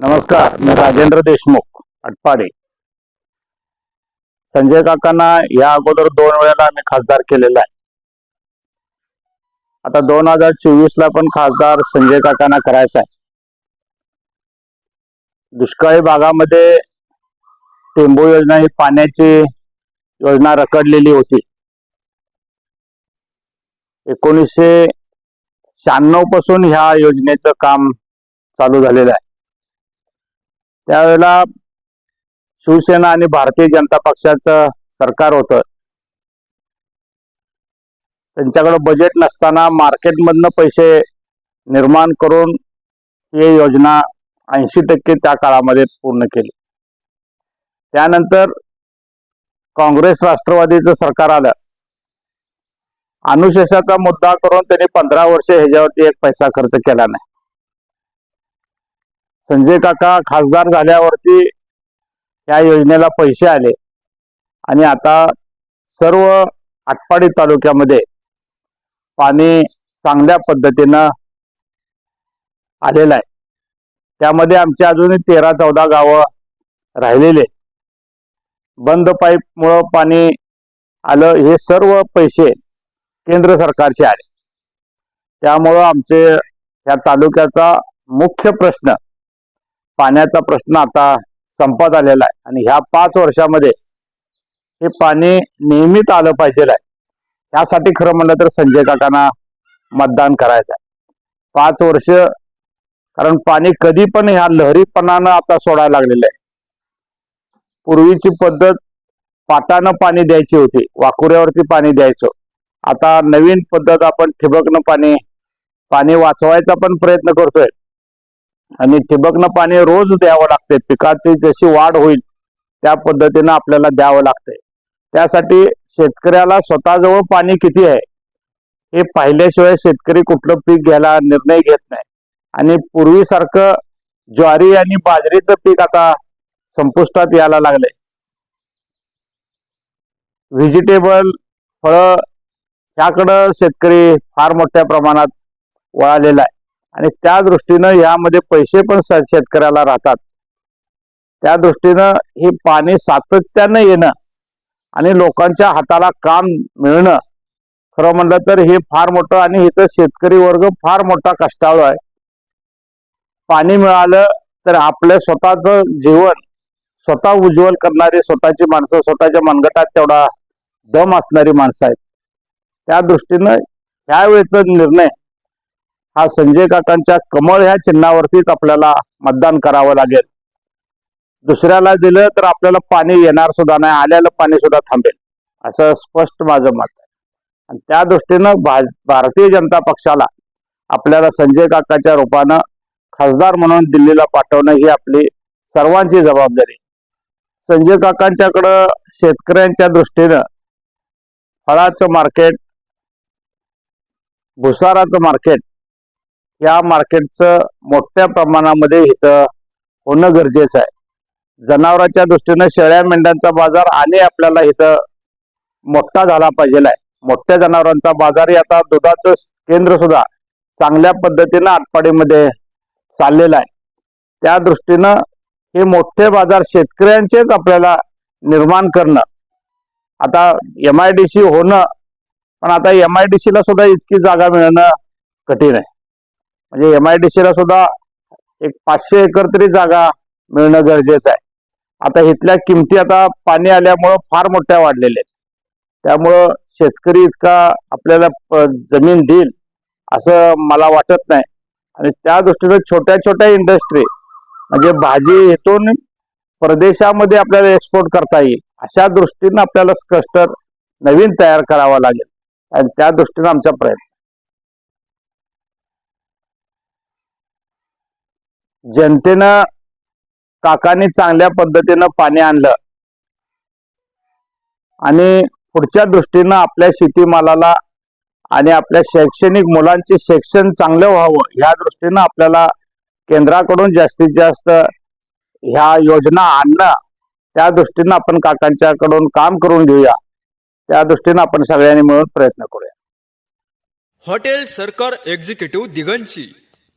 नमस्कार मी राजेंद्र देशमुख अटपाडे संजय काकांना या अगोदर दोन वेळेला आम्ही खासदार केलेला आहे. आता दोन हजार चोवीस ला पण खासदार संजय काकांना करायचा आहे. दुष्काळी भागामध्ये टेंबू योजना ही पाण्याची योजना रखडलेली होती. एकोणीसशे शहाण्णवपासून ह्या योजनेचं काम चालू झालेलं आहे. त्यावेळेला शिवसेना आणि भारतीय जनता पक्षाचं सरकार होतं. त्यांच्याकडे बजेट नसताना मार्केटमधनं पैसे निर्माण करून ही योजना ऐंशी टक्के त्या काळामध्ये पूर्ण केली. त्यानंतर काँग्रेस राष्ट्रवादीचं सरकार आलं. अनुशेषाचा मुद्दा करून त्यांनी पंधरा वर्षे ह्याच्यावरती एक पैसा खर्च केला नाही. संजय काका खासदार झाल्यावरती या योजनेला पैसे आले. आणि आता सर्व आटपाडी तालुक्यामध्ये पाणी चांगल्या पद्धतीनं आलेलं आहे. त्यामध्ये आमची अजूनही तेरा चौदा गावं राहिलेले बंद पाईपमुळं पाणी आलं हे सर्व पैसे केंद्र सरकारचे आले. त्यामुळं आमचे या तालुक्याचा मुख्य प्रश्न पाण्याचा प्रश्न आता संपत आलेला आहे. आणि ह्या पाच वर्षामध्ये हे पाणी नियमित आलं पाहिजे आहे. त्यासाठी खरं म्हणलं तर संजय काकांना मतदान करायचं आहे. पाच वर्ष कारण पाणी कधी पण ह्या लहरीपणानं आता सोडायला लागलेलं आहे. पूर्वीची पद्धत पाटानं पाणी द्यायची होती वाकुऱ्यावरती पाणी द्यायचं. आता नवीन पद्धत आपण ठिबकनं पाणी पाणी वाचवायचा पण प्रयत्न करतोय. आणि ठिबकनं पाणी रोज द्यावं लागते पिकाची जशी वाढ होईल त्या पद्धतीनं आपल्याला द्यावं लागतंय. त्यासाठी शेतकऱ्याला स्वतःजवळ पाणी किती आहे हे पाहिल्याशिवाय शेतकरी कुठलं पीक घ्यायला निर्णय घेत नाही. आणि पूर्वीसारखं ज्वारी आणि बाजरीचं पीक आता संपुष्टात यायला लागलंय. व्हेजिटेबल फळं ह्याकडं शेतकरी फार मोठ्या प्रमाणात वळालेला आहे. आणि त्या दृष्टीनं यामध्ये पैसे पण शेतकऱ्याला राहतात. त्या दृष्टीनं हे पाणी सातत्यानं येणं आणि लोकांच्या हाताला काम मिळणं खरं म्हणलं तर हे फार मोठं आणि इथं शेतकरी वर्ग फार मोठा कष्टाळू आहे. पाणी मिळालं तर आपलं स्वतःचं जीवन स्वतः उज्ज्वल करणारी स्वतःची माणसं स्वतःच्या मनगटात तेवढा दम असणारी माणसं आहेत. त्या दृष्टीनं ह्यावेळेचा निर्णय हा संजय काकांच्या कमळ ह्या चिन्हावरतीच आपल्याला मतदान करावं लागेल. दुसऱ्याला दिलं तर आपल्याला पाणी येणार सुद्धा नाही आल्याला पाणी सुद्धा थांबेल. असं स्पष्ट माझं मत आहे. आणि त्या दृष्टीनं भाज भारतीय जनता पक्षाला आपल्याला संजय काकाच्या रूपानं खासदार म्हणून दिल्लीला पाठवणं ही आपली सर्वांची जबाबदारी. आहे. संजय काकांच्याकडं शेतकऱ्यांच्या दृष्टीनं फळाचं मार्केट भुसाराचं मार्केट या मार्केटचं मोठ्या प्रमाणामध्ये इथं होणं गरजेचं आहे. जनावरांच्या दृष्टीनं शेळ्या मेंढ्यांचा बाजार आणि आपल्याला इथं मोठा झाला पाहिजे आहे. मोठ्या जनावरांचा बाजारही आता दुधाचं केंद्र सुद्धा चांगल्या पद्धतीनं आटपाडीमध्ये चाललेलं आहे. त्या दृष्टीनं हे मोठे बाजार शेतकऱ्यांचेच आपल्याला निर्माण करणं. आता एम आय डी सी होणं पण आता एम आय डी सीला सुद्धा इतकी जागा मिळणं कठीण आहे. म्हणजे एम आय डी सीला सुद्धा एक पाचशे एकर तरी जागा मिळणं गरजेचं आहे. आता इथल्या किमती आता पाणी आल्यामुळं फार मोठ्या वाढलेल्या आहेत. त्यामुळं शेतकरी इतका आपल्याला जमीन देईल असं मला वाटत नाही. आणि त्या दृष्टीनं छोट्या छोट्या इंडस्ट्री म्हणजे भाजी इथून परदेशामध्ये आपल्याला एक्सपोर्ट करता येईल अशा दृष्टीनं आपल्याला क्लस्टर नवीन तयार करावा लागेल. आणि त्या दृष्टीनं आमचा प्रयत्न जनतेनं काकांनी चांगल्या पद्धतीनं पाणी आणलं. आणि पुढच्या दृष्टीनं आपल्या शेतीमालाला आणि आपल्या शैक्षणिक मुलांचे शिक्षण चांगलं व्हावं ह्या दृष्टीनं आपल्याला केंद्राकडून जास्तीत जास्त ह्या योजना आणणं त्या दृष्टीनं आपण काकांच्याकडून काम करून घेऊया. त्या दृष्टीनं आपण सगळ्यांनी मिळून प्रयत्न करूया. हॉटेल सरकार एक्झिक्युटिव्ह दिगंची.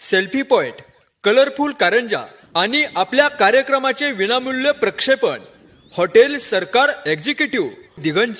सेल्फी पॉइंट कलरफुल कारंजा आणि आपल्या कार्यक्रमाचे विनामूल्य प्रक्षेपण. हॉटेल सरकार एक्झिक्युटिव्ह दिगंज.